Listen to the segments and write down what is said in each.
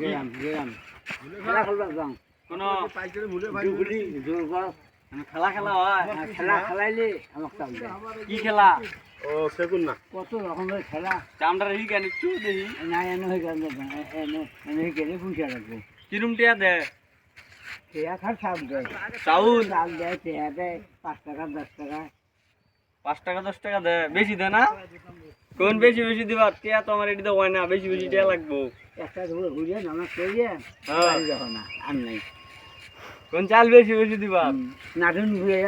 গেলাম খেলা খেলা খেলা হয়। খেলা খেলাইলে আমাকে কি খেলা? ও সেগুন না। কত রকমের খেলা? চামড়া হি কেন একটু দেখি না এনে হয়ে গেল এনে এনে গেলে পয়সা রাখব কিরম টিয়া দে। টেয়া খার সাপ দেয় চাউল? চাল দেয় টেয়া দেয় পাঁচ টাকা দশ টাকা। পাঁচ টাকা দশ টাকা দে বেশি দে না? কোন বেশি বেশি দিবা? টিয়া তো আমার এটি হয় না বেশি বেশি টিয়া লাগবো। একটা ঘুরিয়ে নামাজ করিয়ে হ্যাঁ। না আর নেই। কোন চাল বেশি বেশি দিবা? নাটুন ঘুরে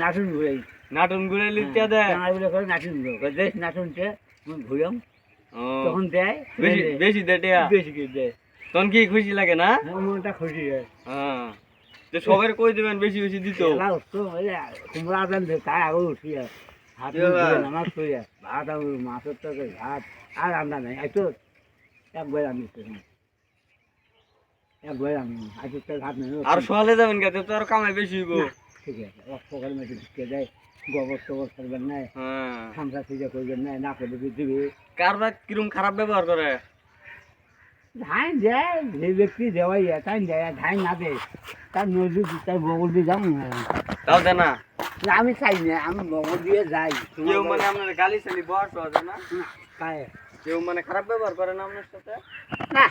নাটুন ঘুরে নাটন ঘুরে লিখতে দে। বলে করে নাটুন ঘুরে দেশ নাটুনতে ঘুরাম। তখন দেয় বেশি বেশি দে টিয়া। বেশি দেয়। তখন কি খুশি লাগে না? মনটা খুশি হয়। হ্যাঁ। সবাই কই দিবেন বেশি বেশি দিত? তাই আগে হাত কি? নামাজ ভাত আর মাছের তরকারি ভাত আর রান্না নাই। একবার আমি একবার আমি আজকে তো ভাত নেই আর সকালে যাবেন গেতে তো আর কামাই বেশি হইব। ঠিক আছে। সকাল মেটে ঢুকে দেয় গোবর টোবর ফেলবেন না হ্যাঁ। খামসা সিজা করবেন না না করলে দিবে। কার কিরম খারাপ ব্যবহার করে? ধান দেয় যে ব্যক্তি দেওয়াই যায় তাই দেয় ধান না দেয় তার নদী তার বগল দিয়ে না। তাও দে না? আমি চাই না আমি বগল দিয়ে যাই। কেউ মানে আপনার গালি চালি বহার আছে না? কেউ মানে খারাপ ব্যবহার করে না আপনার সাথে? না।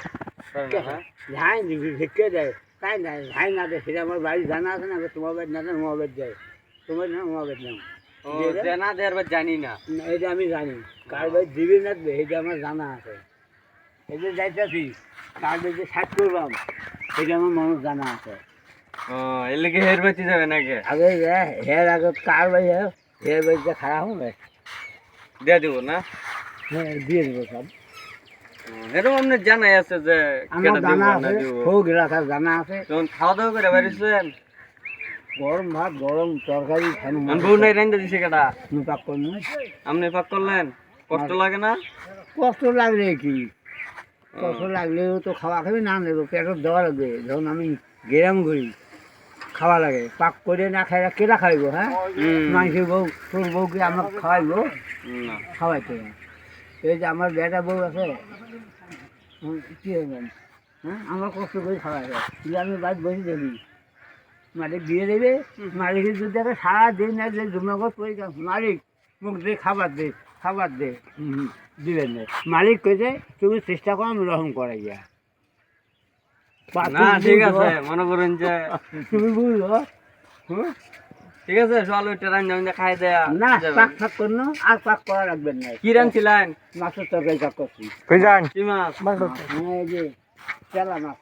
হ্যাঁ? ধান ভিক্ষে দেয় তাই না ধান না দেয় সেটা আমার বাড়ি জানা আছে না তোমার বাড়ি না তোমার বাড়ি দেয়। তোমার না আমার বাড়ি না ও যে না দেয়ার জানি না। এটা আমি জানি। কার বাড়ি দিবি না এটা আমার জানা আছে। এই যে যাইতেছি যে সাত করবাম এটা আমার মানুষ জানা আছে। ও এর লেগে হের বেঁচে যাবে নাকি? আগে হের আগে কার বাড়ি হের? হের বাড়িতে খারাপ হবে? দিয়ে দিব না? হ্যাঁ দিয়ে দেবো সব। এরকম আপনার জানাই আছে যে আমার জানা আছে হোক রাখার জানা আছে। তখন খাওয়া দাওয়া করে বেরিয়েছেন? গরম ভাত গরম তরকারি খানো আমি বউ নাই রান্না দিছে কেটা পাক করব আপনি পাক করলেন? কষ্ট লাগে না? কষ্ট লাগলে কি? কষ্ট লাগলেও তো খাওয়া খাবি না নেব পেটত দেওয়া লাগবে। যখন আমি গেরাম করি খাওয়া লাগে। পাক করে না খাই কেটা খাইব হ্যাঁ। মাংসের বউ তোর বউকে আমাকে খাওয়াইবো? খাওয়াইতে। এই যে আমার বেটা বউ আছে কি হবে? হ্যাঁ? আমার কষ্ট করে খাওয়াইবে যদি আমি বাদ বসে দেবি। মালিক দিয়ে দেবে। মালিকের যদি দেখে সারা দিন না যে জুমাগত করে মালিক মুখ দে খাবার দে। খাবার দে দিবেন না। মালিক কেছে তুমি চেষ্টা করো আমি রহম করাই যা না ঠিক আছে মনে করেন যে তুমি বুঝলো? ঠিক আছে চল ওইটা রান্না বান্না খাই দেয়া। না। পাক ফাক করল আর পাক করা রাখবেন না। কি রানছিলেন মাছের তরকারি পাক করছি কি মাছ? হ্যাঁ, এই যে চেলা মাছ।